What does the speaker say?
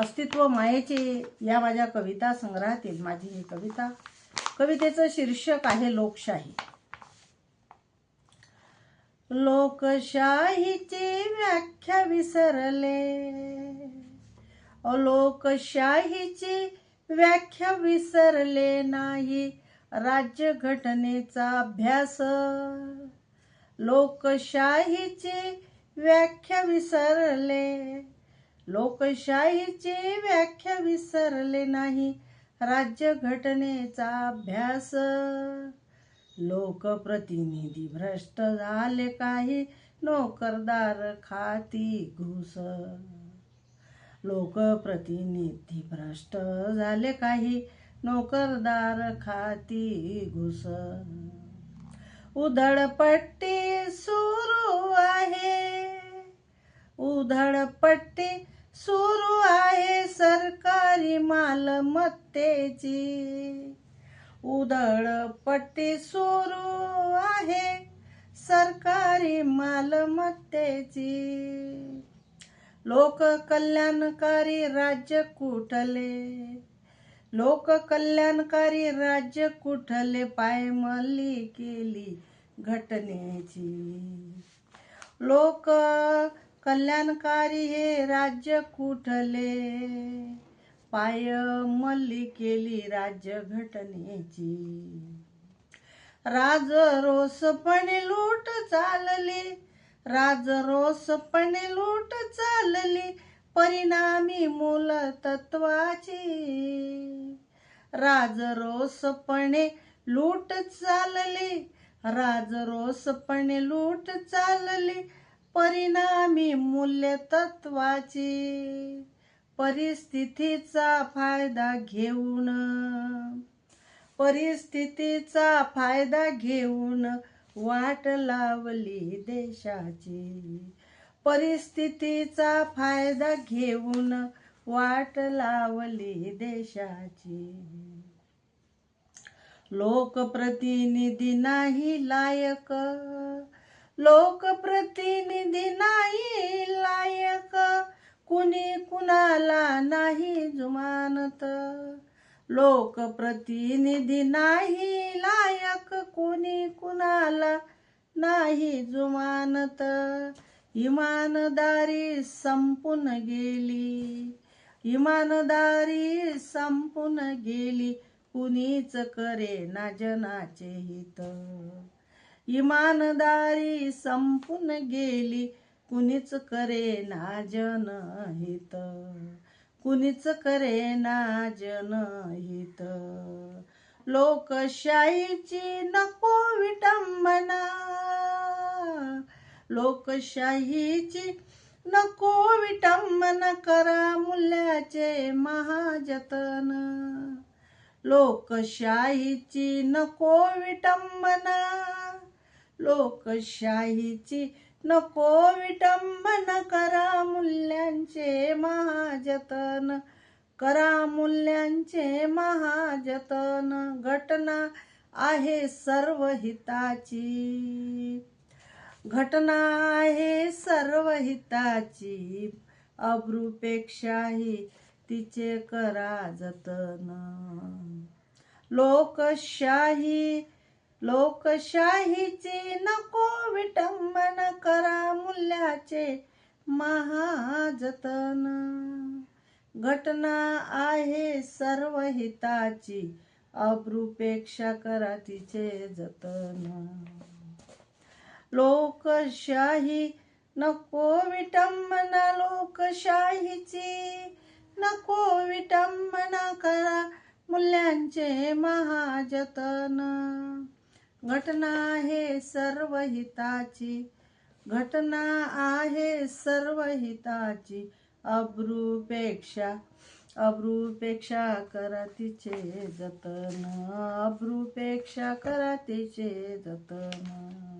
अस्तित्व मायेचे या माझ्या कविता संग्रहातील माझी ही कविता. कवितेचं शीर्षक आहे लोकशाही. लोकशाहीची व्याख्या विसरले. लोकशाहीची व्याख्या विसरले नाही राज्यघटनेचा अभ्यास. लोकशाहीची व्याख्या विसरले. लोकशाहीची व्याख्या विसरले नाही. राज्यघटनेचा अभ्यास. लोकप्रतिनिधी भ्रष्ट झाले काही. नोकरदार खाती घुस. लोकप्रतिनिधी भ्रष्ट झाले काही. नोकरदार खाती घुस. उधळपट्टी सुरू आहे. उधळपट्टी सुरू आहे सरकारी मालमत्तेची. उधळपट्टी सुरू आहे सरकारी मालमत्तेची. लोककल्याणकारी राज्य कुठले? लोककल्याणकारी राज्य कुठले? पायमल्ली केली घटनेची. लोक कल्याणकारी हे राज्य कुठले? पायमल्ली केली राज्य घटनेची राजरोसपणे लूट चालली राजरोसपणे लूट चालली परिणामी मूल तत्वाची राजरोसपणे लूट चालली राजरोसपणे लूट चालली परिणामी मूल्य तत्वाची परिस्थितीचा फायदा घेऊन परिस्थितीचा फायदा घेऊन वाट लावली देशाची. परिस्थितीचा फायदा घेऊन वाट लावली देशाची. लोकप्रतिनिधी नाही लायक लोकप्रतिनिधी नाही लायक. कुणी कुणाला नाही जुमानत. लोकप्रतिनिधी नाही लायक. कुणी कुणाला नाही जुमानत. इमानदारी संपून गेली. इमानदारी संपून गेली. कुणीच करे ना जनाचे हित. इमानदारी संपून गेली. कुणीच करे ना जनहित कुणीच करे ना जनहित लोकशाहीची नको विटंबना. लोकशाहीची नको विटंबना करा मूल्याचे महाजतन. लोकशाहीची नको विटंबना. लोकशाहीची नको विटंबन. करा मूल्यांचे महाजतन. करा मूल्यांचे महाजतन. घटना आहे सर्व हिताची. घटना आहे सर्व हिताची. अब्रूपेक्षाही तिचे करा जतन. लोकशाही लोकशाहीची नको विटंबन करा मूल्याचे महाजतन. घटना आहे सर्व हिताची अब्रुपेक्षा करा तिचे जतन. लोकशाही नको विटंबना लोकशाहीची नको विटंबना करा मूल्यांचे महाजतन. घटना आहे सर्व हिताची. घटना आहे सर्व हिताची. अब्रूपेक्षा अब्रूपेक्षा करा तिचे जतन. अब्रूपेक्षा करा तिचे जतन.